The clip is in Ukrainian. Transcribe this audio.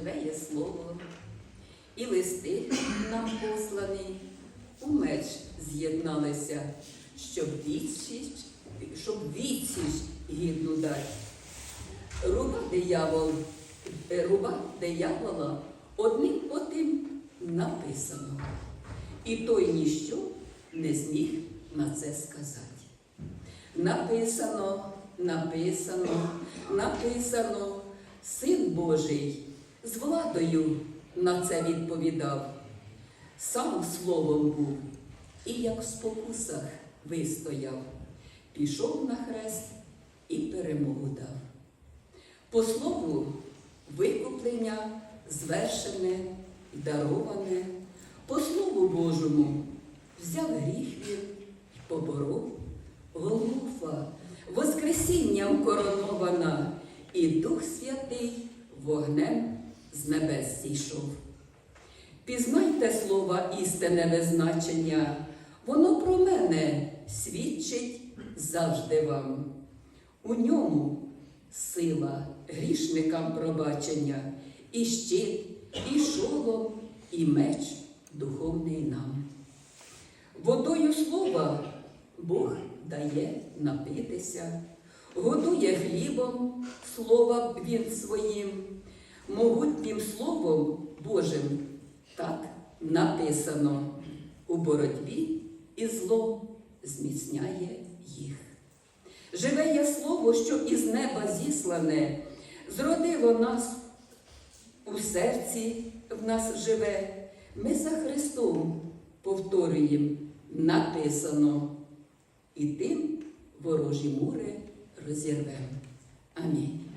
живе є слово, і листи нам послані, у меч з'єдналися, щоб відсіч, щоб відсіч гідну дати. Руба диявол, е, руба диявола одним отим написано. І той ніщо не зміг на це сказати. Написано, написано, написано, Син Божий з владою на це відповідав. Сам словом був, і як в спокусах вистояв, пішов на хрест і перемогу дав. По слову викуплення звершене дароване, по Слову Божому взяв гріх він і поборов. Голуфа Воскресінням коронована, і Дух Святий вогнем з небес зійшов. Пізнайте слова істинне визначення, воно про мене свідчить завжди вам. У ньому сила грішникам пробачення, і щит, і шолом, і меч духовний нам. Водою слова Бог дає напитися, годує хлібом слова Він своїм, могутнім словом Божим так написано у боротьбі і злом зміцняє їх. Живе є слово, що із неба зіслане, зродило нас у серці в нас живе. Ми за Христом повторюємо, написано, і тим ворожі мури розірвемо. Амінь.